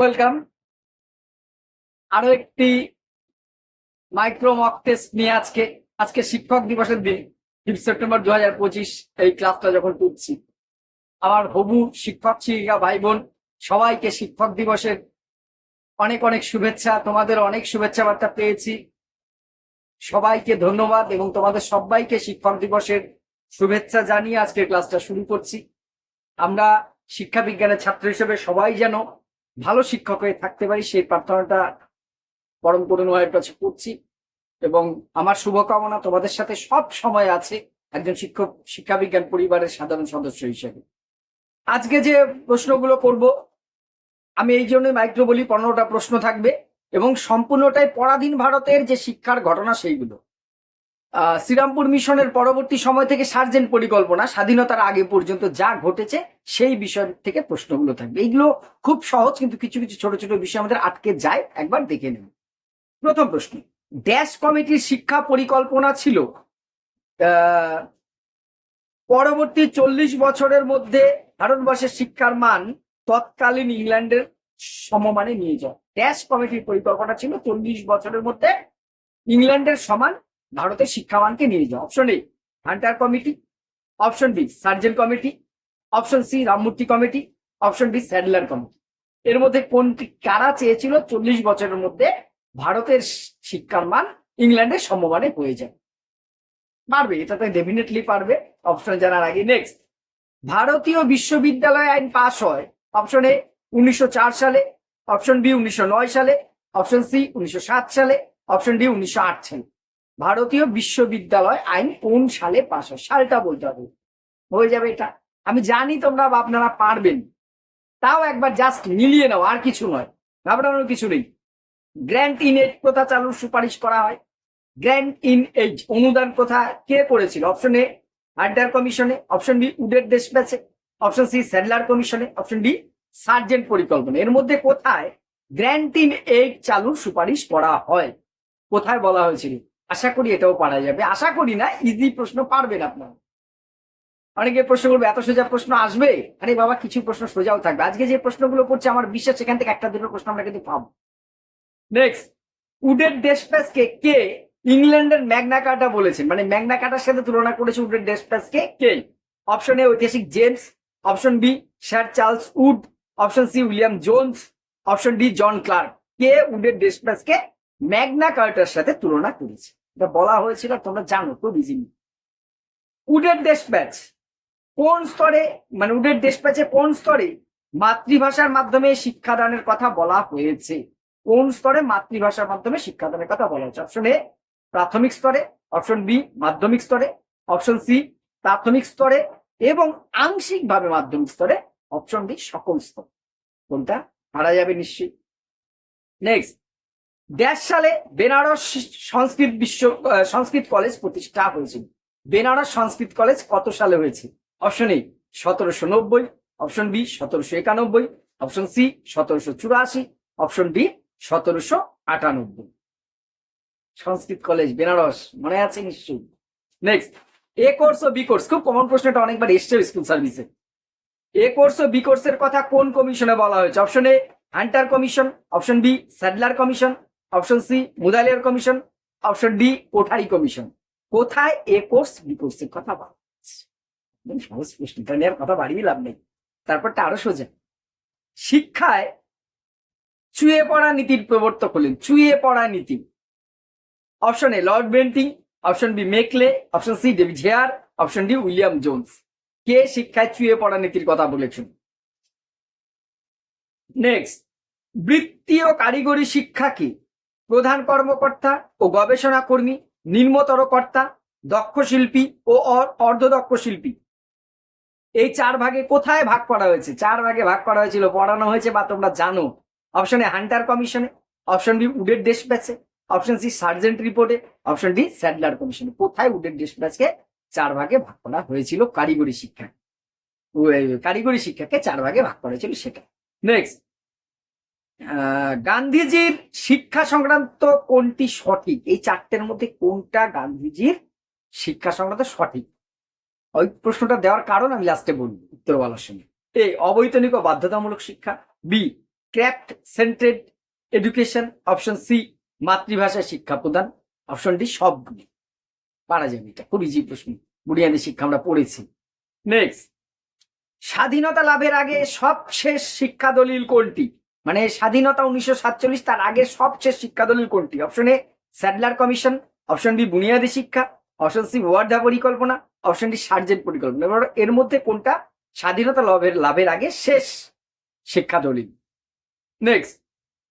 Welcome. আরও একটি micro mock test নিয়ে আজকে আজকে শিক্ষক দিবসের দিন ফিফথ সেপ্টেম্বর দু হাজার পঁচিশ, এই ক্লাসটা যখন করছি। আমার হবু শিক্ষক শিক্ষিকা ভাই বোন সবাইকে শিক্ষক দিবসের অনেক অনেক শুভেচ্ছা। তোমাদের অনেক শুভেচ্ছা বার্তা পেয়েছি। সবাইকে ধন্যবাদ এবং তোমাদের সবাইকে শিক্ষক দিবসের শুভেচ্ছা জানিয়ে আজকে ক্লাসটা শুরু করছি। আমরা শিক্ষা বিজ্ঞানের ছাত্র হিসেবে সবাই যেন ভালো শিক্ষক হয়ে থাকতে পারি, সেই প্রার্থনাটা পরম করুণায়ের কাছে করছি। এবং আমার শুভকামনা তোমাদের সাথে সব সময় আছে, একজন শিক্ষক শিক্ষা বিজ্ঞান পরিবারের সাধারণ সদস্য হিসেবে। আজকে যে প্রশ্নগুলো করব, আমি এই জন্য মাইক্রো বলি, পনেরোটা প্রশ্ন থাকবে এবং সম্পূর্ণটাই পরাধীন ভারতের যে শিক্ষার ঘটনা সেইগুলো। শ্রীরামপুর মিশনের পরবর্তী সময় থেকে সার্জেন্ট পরিকল্পনা, স্বাধীনতার আগে পর্যন্ত যা ঘটেছে সেই বিষয় থেকে প্রশ্নগুলো থাকবে। এইগুলো খুব সহজ, কিন্তু কিছু কিছু ছোট ছোট বিষয় আমাদের আটকে যায়, একবার দেখে নেব। প্রথম প্রশ্ন, ড্যাশ কমিটির শিক্ষা পরিকল্পনা ছিল পরবর্তী চল্লিশ বছরের মধ্যে ভারতবর্ষের শিক্ষার মান তৎকালীন ইংল্যান্ডের সমমানে নিয়ে যাওয়া ড্যাশ কমিটির পরিকল্পনা ছিল চল্লিশ বছরের মধ্যে ইংল্যান্ডের সমান ভারতের শিক্ষামানকে নিয়ে যাওয়া option A Hunter committee option B Sargent committee option C Ramamurthy committee option D Sadler committee এর মধ্যে কোনটি, কারা চেয়েছিল? চল্লিশ বছরের মধ্যে ভারতের শিক্ষার মান ইংল্যান্ডের সমমানে হয়ে যায়। পারবে এটাতে ডেফিনেটলি পারবে। অপশন জানার আগে নেক্সট ভারতীয় বিশ্ববিদ্যালয় আইন পাশ হয়। অপশন এ উনিশশো চার সালে অপশন বি উনিশশো নয় সালে অপশন সি উনিশশো সাত সালে অপশন ডি উনিশশো আট সালে। ভারতীয় বিশ্ববিদ্যালয় আইন কোন সালে পাশ হয়? সালটা বলতে হবে। হয়ে যাবে এটা। আমি জানি তোমরা আপনারা পারবেন। তাও একবার জাস্ট মিলিয়ে নাও, আর কিছু নয়। ঘাবড়ানোর কিছু নেই। গ্র্যান্ড ইন এজ প্রথা চালুর সুপারিশ করা হয়। গ্র্যান্ড ইন এজ অনুদান প্রথা কে করেছিল? অপশন এ হাড্ডার কমিশনে অপশন বি উডের দেশ ব্যাচে অপশন সি স্যাডলার কমিশনে অপশন ডি সার্জেন্ট পরিকল্পনা। এর মধ্যে কোথায় গ্র্যান্ড ইন এইড চালুর সুপারিশ করা হয়? কোথায় বলা হয়েছিল? আশা করি এটাও পারা যাবে। আশা করি না ইজি প্রশ্ন পারবেন আপনারা। অনেকে প্রশ্ন করবে, এত সোজা প্রশ্ন আসবে? আরে বাবা, কিছু প্রশ্ন সোজাও থাকবে। আজকে যে প্রশ্নগুলো করছে, আমার বিশ্বাস সেখান থেকে একটা দুটো প্রশ্ন আমরা কিন্তু পাবো। নেক্সট উডের ডেসপ্যাসকে কে ইংল্যান্ডের ম্যাগনা কার্টা বলেছেন? মানে ম্যাগনা কার্টার সাথে তুলনা করেছে উডের ডেসপ্যাসকে কে? অপশন এ ঐতিহাসিক James. Option B sir Charles Wood. Option C William Jones. Option D John Clark. কে উডের ডেসপ্যাসকে ম্যাগনা কার্টার সাথে তুলনা করেছে? এটা বলা হয়েছিল তোমরা জানো, খুব ইজিলি উডের ডেসপ্যাচ কোন স্তরে মানে উডের দেশ ডেসপ্যাচে কোন স্তরে মাতৃভাষার মাধ্যমে শিক্ষাদানের কথা বলা হয়েছে? কোন স্তরে মাতৃভাষার মাধ্যমে শিক্ষাদানের কথা বলা হয়েছে? অপশন এ প্রাথমিক স্তরে অপশন বি মাধ্যমিক স্তরে অপশন সি প্রাথমিক স্তরে এবং আংশিকভাবে মাধ্যমিক স্তরে অপশন ডি সকল স্তর। কোনটা? হারা যাবে নিশ্চয়ই। নেক্সট ড্যাশ সালে বেনারস সংস্কৃত বিশ্ব সংস্কৃত কলেজ প্রতিষ্ঠা হয়েছিল। বেনারস সংস্কৃত কলেজ কত সালে হয়েছে? অপশন এ সতেরোশো নব্বই। অপশন বি সতেরোশো একানব্বই। অপশন সি সতেরোশো চুরাশি। অপশন ডি সতেরোশো আটানব্বই। সংস্কৃত কলেজ, বেনারস, মনে আছে নিশ্চয়ই? নেক্সট এ কোর্স ও বি কোর্স খুব কমন প্রশ্নটা অনেকবার এসছে স্কুল সার্ভিসে এ। কোর্স ও বি কোর্সের কথা কোন কমিশনে বলা হয়েছে? Option A Hunter commission option B Sadler commission option C Mudaliar commission option D Kothari commission কোথায় এ কোর্স বি কোর্সের কথা বলা এটা কথা বাড়িয়ে লাভ নেই। তারপরটা আরও সোজা। শিক্ষায় চুয়ে পড়া নীতির প্রবর্তক হলেন, চুয়ে পড়া নীতি। Option A lord Bentinck option B Macaulay option C David Hare option D William Jones কে শিক্ষায় চুয়ে পড়া নীতির কথা বলেছেন? নেক্সট বৃত্তি কারিগরি শিক্ষা শিক্ষাকে প্রধান কর্মকর্তা ও গবেষণা কর্মী, নিম্নতর কর্তা, দক্ষ শিল্পী ও অর্ধদক্ষ শিল্পী। এই চার ভাগে কোথায় ভাগ করা হয়েছে? চার ভাগে ভাগ করা হয়েছিল, পড়ানো হয়েছে বা তোমরা জানো। অপশন এ হান্টার কমিশনে অপশন বি উডের ডেস্ক ব্যাচে অপশন সি সার্জেন্ট রিপোর্টে অপশন ডি স্যাডলার কমিশনে কোথায় উডের ডেস্ক ব্যাচকে চার ভাগে ভাগ করা হয়েছিল? কারিগরি শিক্ষা। কারিগরি শিক্ষাকে চার ভাগে ভাগ করা হয়েছিল সেটা। নেক্সট গান্ধীজির শিক্ষা সংক্রান্ত কোনটি সঠিক? এই চারটের মধ্যে কোনটা গান্ধীজির শিক্ষা সংক্রান্ত সঠিক? ওই প্রশ্নটা দেওয়ার কারণ আমি লাস্টে বলব, উত্তর বলার সময় এ, অবৈতনিক ও বাধ্যতামূলক শিক্ষা। B craft centred education option C মাতৃভাষায় শিক্ষা প্রদান। অপশন ডি সবগুলি পারা যাবে এটা, খুব ইজি প্রশ্ন। বুনিয়াদী শিক্ষা আমরা পড়েছি। নেক্সট স্বাধীনতা লাভের আগে সবশেষ শিক্ষা দলিল কোনটি? মানে স্বাধীনতা উনিশশো সাতচল্লিশ তার আগে সবশেষ শিক্ষা দলিল কোনটি? Option A Sadler commission option B বুনিয়াদী শিক্ষা অপশন সি ওয়ার্ধা পরিকল্পনা অপশন ডি সার্জেন্ট পরিকল্পনা এবার এর মধ্যে কোনটা স্বাধীনতা লাভের লাভের আগে শেষ শিক্ষা দলিল নেক্সট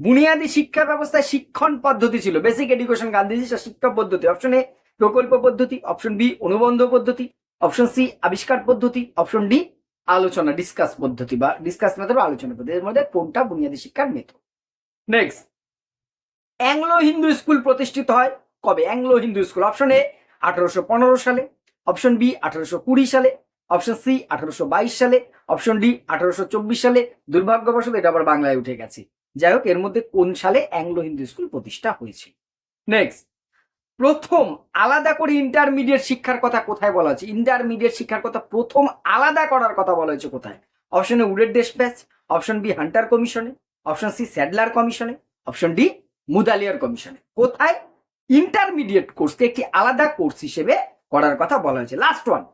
বুনিয়াদী শিক্ষা ব্যবস্থায় শিক্ষণ পদ্ধতি ছিল। বেসিক এডুকেশন গান্ধীজি শিক্ষা পদ্ধতি। অপশন এ প্রকল্প পদ্ধতি। অপশন বি অনুবন্ধ পদ্ধতি। অপশন সি আবিষ্কার পদ্ধতি। অপশন ডি আলোচনা ডিসকাস পদ্ধতি বা ডিসকাস মেথড বা আলোচনা পদ্ধতি, এর মধ্যে কোনটা বুনিয়াদী শিক্ষার method next Anglo Hindu school প্রতিষ্ঠিত হয় কবে? Anglo Hindu school option A আঠারোশো পনেরো সালে অপশন বি আঠারোশো কুড়ি সালে অপশন সি আঠারোশো বাইশ সালে অপশন ডি আঠারোশো চব্বিশ সালে। দুর্ভাগ্যবশত এটা আবার বাংলায় উঠে গেছে। যাই হোক, এর মধ্যে কোন সালে অ্যাংলো হিন্দু স্কুল প্রতিষ্ঠা হয়েছে? নেক্সট প্রথম আলাদা করে ইন্টারমিডিয়েট শিক্ষার কথা কোথায় বলা হয়েছে? ইন্টারমিডিয়েট শিক্ষার কথা প্রথম আলাদা করার কথা বলা হয়েছে কোথায়? অপশন এ উডের ব্যাচ অপশন বি হান্টার কমিশনে অপশন সি স্যাডলার কমিশনে অপশন ডি মুদালিয়ার কমিশনে। কোথায়? ইন্টারমিডিয়েট কোর্সকে একটি আলাদা কোর্স হিসেবে করার কথা বলা হয়েছে। লাস্ট ওয়ান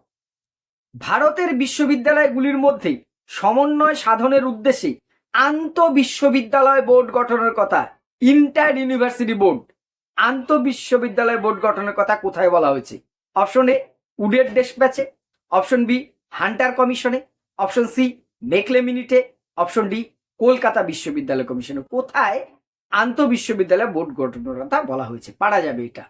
ভারতের বিশ্ববিদ্যালয়গুলির মধ্যে সমন্বয় সাধনের উদ্দেশ্যে আন্ত বিশ্ববিদ্যালয় বোর্ড গঠনের কথা ইন্টার ইউনিভার্সিটি বোর্ড। আন্ত বিশ্ববিদ্যালয় বোর্ড গঠনের কথা কোথায় বলা হয়েছে? অপশন এ, উডের ডেস্ক ব্যাচে, অপশন বি, হান্টার কমিশনে, অপশন সি মেকলে মিনিটে অপশন ডি, কলকাতা বিশ্ববিদ্যালয় কমিশনে। কোথায় আন্ত বিশ্ববিদ্যালয় বোর্ড গঠনের কথা বলা হয়েছে? পারা যাবে এটা।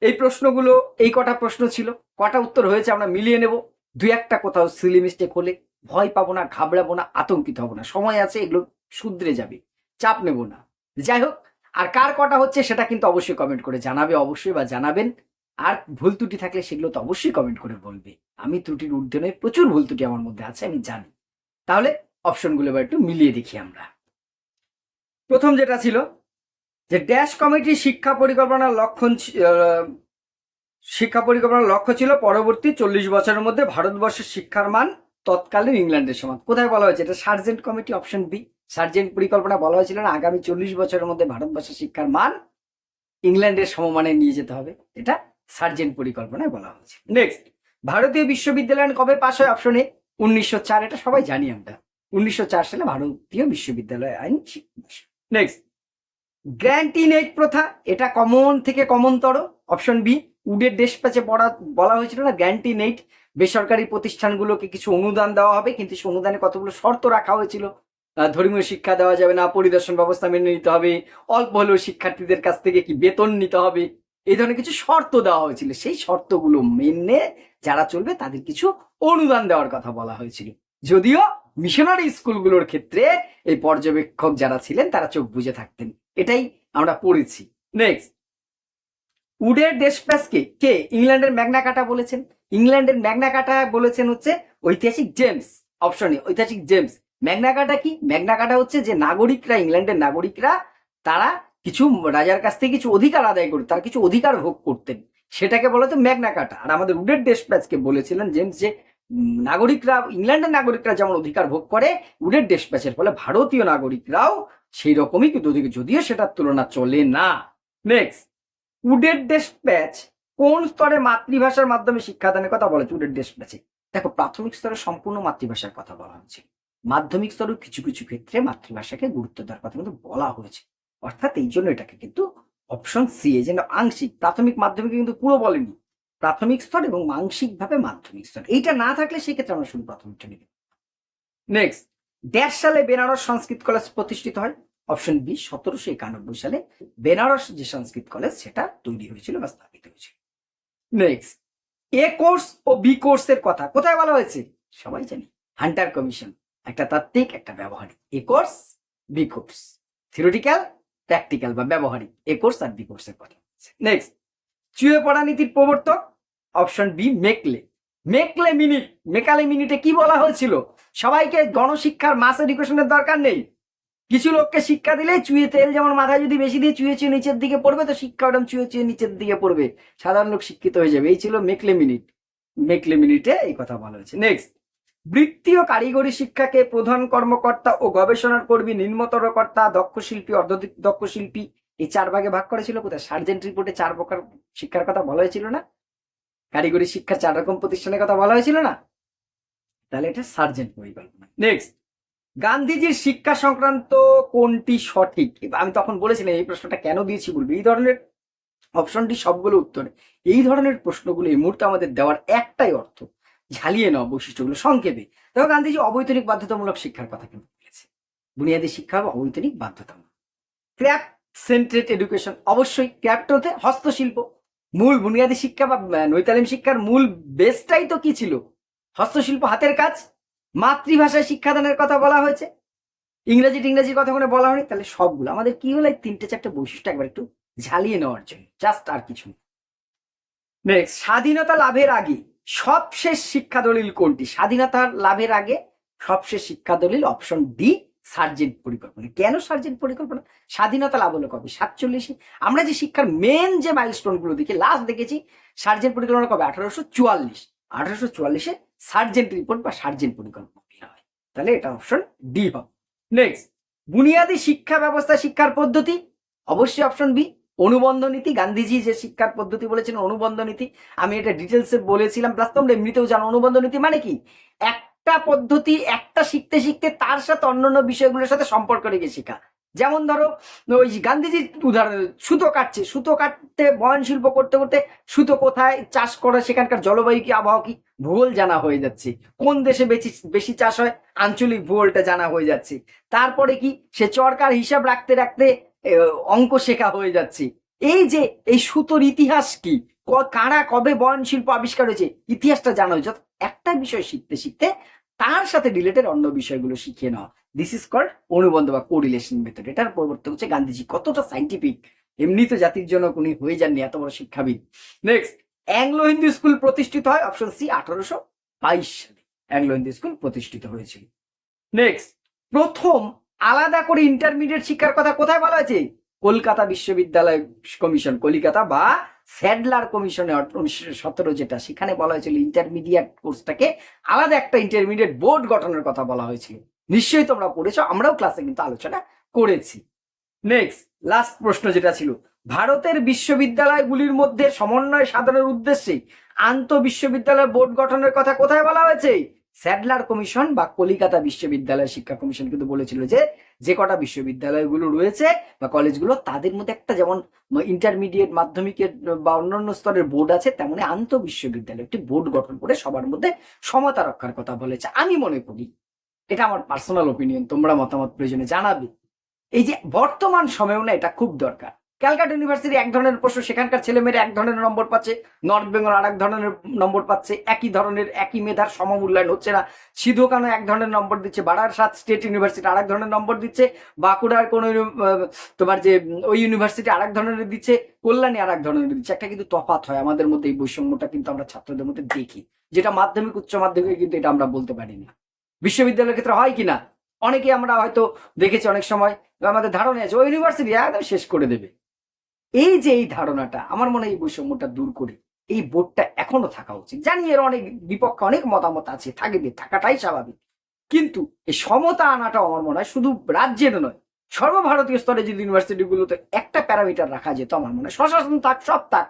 এই প্রশ্নগুলো, এই কটা প্রশ্ন ছিল, কটা উত্তর হয়েছে আমরা মিলিয়ে নেব। দুই একটা কোথাও সিলি মিস্টেক হলে ভয় পাবো না, ঘাবড়াবো না, আতঙ্কিত হব না। সময় আছে, এগুলো শুধরে যাবে। চাপ নেব না। যাই হোক আর কার কটা হচ্ছে সেটা কিন্তু অবশ্যই কমেন্ট করে জানাবে, অবশ্যই বা জানাবেন। আর ভুল ত্রুটি থাকলে সেগুলো তো অবশ্যই কমেন্ট করে বলবে। আমি ত্রুটির ঊর্ধ্বে নয় প্রচুর ভুল ত্রুটি আমার মধ্যে আছে, আমি জানি। তাহলে অপশনগুলো এবার একটু মিলিয়ে দেখি আমরা। প্রথম যেটা ছিল, যে ড্যাশ কমিটি শিক্ষা পরিকল্পনার লক্ষণ শিক্ষা পরিকল্পনার লক্ষ্য ছিল পরবর্তী চল্লিশ বছরের মধ্যে ভারতবর্ষের শিক্ষার মান তৎকালীন ইংল্যান্ডের সমান। কোথায় বলা হয়েছে? এটা Sargent committee option B Sargent পরিকল্পনা বলা হয়েছিল না, আগামী চল্লিশ বছরের মধ্যে ভারতবর্ষের শিক্ষার মান ইংল্যান্ডের সমমানে নিয়ে যেতে হবে। এটা সার্জেন্ট পরিকল্পনায় বলা হয়েছে। নেক্সট ভারতীয় বিশ্ববিদ্যালয় কবে পাশ হয়? অপশনে উনিশশো চার। এটা সবাই জানি আমরা। উনিশশো চার সালে ভারতীয় বিশ্ববিদ্যালয় আইন নেক্সট গ্র্যান্ট এইড প্রথা, এটা কমন থেকে কমনতর। অপশন বি উডের দেশ প্যাচে পড়া, বলা হয়েছিল না গ্র্যান্ট ইন এইড বেসরকারি প্রতিষ্ঠানগুলোকে কিছু অনুদান দেওয়া হবে, কিন্তু সে অনুদানে কতগুলো শর্ত রাখা হয়েছিল? ধর্মীয় শিক্ষা দেওয়া যাবে না, পরিদর্শন ব্যবস্থা মেনে নিতে হবে, অল্প হলেও শিক্ষার্থীদের কাছ থেকে কি বেতন নিতে হবে? এই ধরনের কিছু শর্ত দেওয়া হয়েছিল। সেই শর্তগুলো মেনে যারা চলবে তাদের কিছু অনুদান দেওয়ার কথা বলা হয়েছিল। যদিও মিশনারি স্কুলগুলোর ক্ষেত্রে এই পর্যবেক্ষক যারা ছিলেন তারা চোখ বুজে থাকতেন। এটাই আমরা পড়েছি। নেক্সট উডের দেশপ্যাসকে কে ইংল্যান্ডের ম্যাগনা কাটা বলেছেন? ইংল্যান্ডের ম্যাগনা কাটা বলেছেন হচ্ছে ঐতিহাসিক জেমস। অপশনে ঐতিহাসিক জেমস। ম্যাগনা কাটা কি? ম্যাগনা কাটা হচ্ছে যে নাগরিকরা, ইংল্যান্ডের নাগরিকরা, তারা কিছু রাজার কাছ থেকে কিছু অধিকার আদায় করতেন তারা কিছু অধিকার ভোগ করতেন। সেটাকে বলা হতো ম্যাগনা কাটা। আর আমাদের উডের দেশপ্যাচকে বলেছিলেন জেমস যে নাগরিকরা, ইংল্যান্ডের নাগরিকরা যেমন অধিকার ভোগ করে উডের দেশপ্যাচের ফলে ভারতীয় নাগরিকরাও সেই রকমই কিন্তু যদিও সেটার তুলনা চলে না। নেক্সট উডের ডেসপ্যাচ কোন স্তরে মাতৃভাষার মাধ্যমে শিক্ষাদানের কথা বলেছে? উডের ডেসপ্যাচে। দেখো, প্রাথমিক স্তরে সম্পূর্ণ মাতৃভাষার কথা বলা হয়েছে। মাধ্যমিক স্তরেও কিছু কিছু ক্ষেত্রে মাতৃভাষাকে গুরুত্ব দেওয়ার কথা কিন্তু বলা হয়েছে। অর্থাৎ এই জন্য এটাকে কিন্তু অপশন সি এ যেন আংশিক, প্রাথমিক মাধ্যমিক কিন্তু পুরো বলেনি। প্রাথমিক স্তর এবং আংশিকভাবে মাধ্যমিক স্তর। এইটা না থাকলে সেই ক্ষেত্রে আমরা শুধু প্রাথমিকটা নিব। নেক্সট দেড় সালে বেনারস সংস্কৃত কলেজ প্রতিষ্ঠিত হয়। অপশন বি সতেরোশো একানব্বই সালে বেনারস যে সংস্কৃত কলেজ, সেটা তৈরি হয়েছিল বা স্থাপিত হয়েছিল। নেক্সট এ কোর্স ও বি কোর্সের কথা কোথায় বলা হয়েছে? সবাই জানি। হান্টার কমিশন একটা তাত্ত্বিক, একটা ব্যবহারিক। A course B course theoretical practical বা ব্যবহারিক। এ কোর্স আর বি কোর্সের কথা নেক্সট চুয়ে পড়া নীতির প্রবর্তক option B Macaulay. Macaulay minute Macaulay মিনিটে কি বলা হয়েছিল? সবাইকে গণশিক্ষার মাস এডুকেশনের দরকার নেই। কিছু লোককে শিক্ষা দিলে চুয়ে তেল যেমন মাথায় যদি বেশি দিয়ে চুয়ে চুয়ে নিচের দিকে পড়বে, তো শিক্ষা ওরকম চুয়ে চুয়ে নিচের দিকে পড়বে। সাধারণ লোক শিক্ষিত হয়ে যাবে। এই ছিল মেকলে মিনিট। মেকলে মিনিটে এই কথা বলা হয়েছে। নেক্সট বৃত্তি ও কারিগরি শিক্ষাকে প্রধান কর্মকর্তা ও গবেষণার কর্মী, নিম্নতর কর্তা, দক্ষ শিল্পী অর্ধ দক্ষ শিল্পী এই চার ভাগে ভাগ করেছিল কোথায়? সার্জেন্ট রিপোর্টে চার প্রকার শিক্ষার কথা বলা হয়েছিল না? কারিগরি শিক্ষার চার রকম প্রতিষ্ঠানের কথা বলা হয়েছিল না? তাহলে এটা সার্জেন্ট পরিকল্পনা। নেক্সট গান্ধীজির শিক্ষা সংক্রান্ত কোনটি সঠিক? আমি তখন বলেছিলাম, এই প্রশ্নটা কেন দিয়েছি বলব? এই ধরনের অপশনটি সবগুলো উত্তরে। এই ধরনের প্রশ্নগুলো এই মুহূর্তে আমাদের দেওয়ার একটাই অর্থ ঝালিয়ে নেওয়া বৈশিষ্ট্যগুলো সংক্ষেপে। তবে গান্ধীজি অবৈতনিক বাধ্যতামূলক শিক্ষার কথা কিন্তু বলেছে। বুনিয়াদী শিক্ষা বা অবৈতনিক বাধ্যতামূলক। ক্র্যাফট সেন্ট্রেড এডুকেশন অবশ্যই ক্র্যাফট হতে হস্তশিল্প। মূল বুনিয়াদী শিক্ষা বা নৈতালিম শিক্ষার মূল বেসটাই তো কি ছিল? হস্তশিল্প হাতের কাজ। মাতৃভাষায় শিক্ষাদানের কথা বলা হয়েছে। ইংরেজি ইংরেজির কথা কোনো বলা হয়নি। তাহলে সবগুলো আমাদের কি হলো? তিনটে চারটে বৈশিষ্ট্য একবার একটু ঝালিয়ে নেওয়ার জন্য। জাস্ট আর কিছু নেক্সট স্বাধীনতা লাভের আগে সবশেষ শিক্ষা দলিল কোনটি? স্বাধীনতা লাভের আগে সবশেষ শিক্ষা দলিল অপশন ডি সার্জেন্ট পরিকল্পনা। কেন সার্জেন্ট পরিকল্পনা? স্বাধীনতা লাভ হলো কবে? সাতচল্লিশে। আমরা যে শিক্ষার মেন যে মাইলস্টোনগুলো দেখি লাস্ট দেখেছি, সার্জেন্ট পরিকল্পনা কবে? আঠারোশো চুয়াল্লিশ। আঠারোশো চুয়াল্লিশে সার্জেন্ট রিপোর্ট বা সার্জেন্ট পরিকল্পনা হয়। তাহলে এটা অপশন ডি হবে। নেক্সট বুনিয়াদী শিক্ষা ব্যবস্থা শিক্ষার পদ্ধতি? অবশ্যই অপশন বি অনুবন্ধ নীতি গান্ধীজি যে শিক্ষার পদ্ধতি বলেছেন অনুবন্ধ নীতি আমি এটা ডিটেলসে বলেছিলাম প্লাস তোমরা এমনিতেও জানো অনুবন্ধ নীতি মানে কি? একটা পদ্ধতি একটা শিখতে শিখতে তার সাথে অন্যান্য বিষয়গুলোর সাথে সম্পর্ক রেখে শেখা। যেমন ধরো, ওই গান্ধীজির উদাহরণ, সুতো কাটছে, সুতো কাটতে, বয়ন শিল্প করতে করতে সুতো কোথায় চাষ করা, সেখানকার জলবায়ু কি, আবহাওয়া কি, ভূগোল জানা হয়ে যাচ্ছে। কোন দেশে বেশি বেশি চাষ হয়, আঞ্চলিক ভূগোলটা জানা হয়ে যাচ্ছে। তারপরে কি, সে চরকার হিসাব রাখতে রাখতে অঙ্ক শেখা হয়ে যাচ্ছে। এই যে, এই সুতোর ইতিহাস কি? কারা কবে বয়ন শিল্প আবিষ্কার হয়েছে? ইতিহাসটা জানা হয়েছে। একটা বিষয় শিখতে শিখতে তার সাথে রিলেটেড অন্য বিষয়গুলো শিখিয়ে নেওয়া দিস ইজ কল্ড অনুবন্ধ বা কোরিলেশন মেথড এটার পরিবর্তে হচ্ছে গান্ধীজি কতটা সাইন্টিফিক এমনি তো জাতির জন্য উনি হয়ে যাননি, এত বড় শিক্ষাবিদ। নেক্সট অ্যাংলো হিন্দু স্কুল প্রতিষ্ঠিত হয় অপশন সি আঠারোশো বাইশ সালে। অ্যাংলো হিন্দু স্কুল প্রতিষ্ঠিত হয়েছিল। নেক্সট প্রথম আলাদা করে ইন্টারমিডিয়েট শিক্ষার কথা কোথায় বলা হয়েছে? কলকাতা বিশ্ববিদ্যালয় কমিশন, কলিকাতা বা স্যাডলার কমিশনে সতেরো যেটা, সেখানে বলা হয়েছিল ইন্টারমিডিয়েট কোর্সটাকে আলাদা একটা ইন্টারমিডিয়েট বোর্ড গঠনের কথা বলা হয়েছিল। নিশ্চয়ই তোমরা পড়েছো, আমরাও ক্লাসে কিন্তু আলোচনা করেছি। নেক্সট লাস্ট প্রশ্ন যেটা ছিল, ভারতের বিশ্ববিদ্যালয়গুলির মধ্যে সমন্বয় সাধনের উদ্দেশ্যে আন্ত বিশ্ববিদ্যালয় বোর্ড গঠনের কথা কোথায় বলা হয়েছে? স্যাডলার কমিশন বা কলিকাতা বিশ্ববিদ্যালয় শিক্ষা কমিশন কিন্তু বলেছিল যে যে কটা বিশ্ববিদ্যালয়গুলো রয়েছে বা কলেজগুলো, তাদের মধ্যে একটা যেমন ইন্টারমিডিয়েট মাধ্যমিকের বা অন্যান্য স্তরের বোর্ড আছে, তেমনি আন্ত বিশ্ববিদ্যালয় একটি বোর্ড গঠন করে সবার মধ্যে সমতা রক্ষার কথা বলেছে। আমি মনে করি এটা আমার পার্সোনাল ওপিনিয়ন তোমরা মতামত প্রয়োজনে জানাবে। এই যে বর্তমান সময়েও না এটা খুব দরকার। ক্যালকাটা ইউনিভার্সিটি এক ধরনের প্রশ্ন, সেখানকার ছেলেমেয়েরা এক ধরনের নম্বর পাচ্ছে, নর্থ বেঙ্গল আর এক ধরনের নম্বর পাচ্ছে, একই ধরনের, একই মেধার সমমূল্যায়ন হচ্ছে না। সিধুকানো এক ধরনের নম্বর দিচ্ছে বারারসাত স্টেট ইউনিভার্সিটি আর এক ধরনের নম্বর দিচ্ছে, বাঁকুড়ার কোনো তোমার যে ওই ইউনিভার্সিটি আর এক ধরনের দিচ্ছে, কল্যাণী আর এক ধরনের দিচ্ছে। একটা কিন্তু তফাত হয়, আমাদের মধ্যে এই বৈষম্যটা কিন্তু আমরা ছাত্রদের মধ্যে দেখি, যেটা মাধ্যমিক, উচ্চ মাধ্যমিকে কিন্তু এটা আমরা বলতে পারি না। বিশ্ববিদ্যালয়ের ক্ষেত্রে হয় কিনা? অনেকে আমরা হয়তো দেখেছি অনেক সময়, আমাদের ধারণা আছে ওই ইউনিভার্সিটি একদম শেষ করে দেবে। এই যে এই ধারণাটা, আমার মনে হয় এই বৈষম্যটা দূর করে এই বোর্ডটা এখনও থাকা উচিত। জানি এর অনেক বিপক্ষে অনেক মতামত আছে, থাকবে, থাকাটাই স্বাভাবিক। কিন্তু এই সমতা আনাটা আমার মনে হয় শুধু রাজ্যের নয়, সর্বভারতীয় স্তরে যদি ইউনিভার্সিটিগুলোতে একটা প্যারামিটার রাখা যেত, আমার মনে হয় স্বশাসন থাক, সব থাক,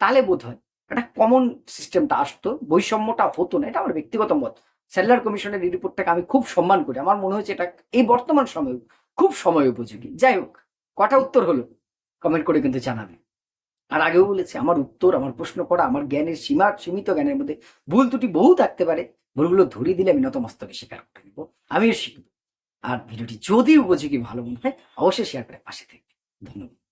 তাহলে বোধ হয় একটা কমন সিস্টেমটা আসতো, বৈষম্যটা হতো না, এটা আমার ব্যক্তিগত মত। স্যালার কমিশনের এই রিপোর্টটাকে আমি খুব সম্মান করি, আমার মনে হচ্ছে এটা এই বর্তমান সময়ে খুব সময় উপযোগী। যাই হোক, কটা উত্তর হলো? কমেন্ট করে কিন্তু জানাবে। আর আগেও বলেছি, আমার উত্তর, আমার প্রশ্ন করা, আমার জ্ঞানের সীমা, সীমিত জ্ঞানের মধ্যে ভুল ত্রুটি বহু থাকতে পারে। ভুলগুলো ধরিয়ে দিলে আমি নতমস্তকে স্বীকার করে নেব। আমিও শিখব। আর ভিডিওটি যদি উপযোগী, ভালো মনে হয়, অবশ্যই শেয়ার করে পাশে থাকবে। ধন্যবাদ।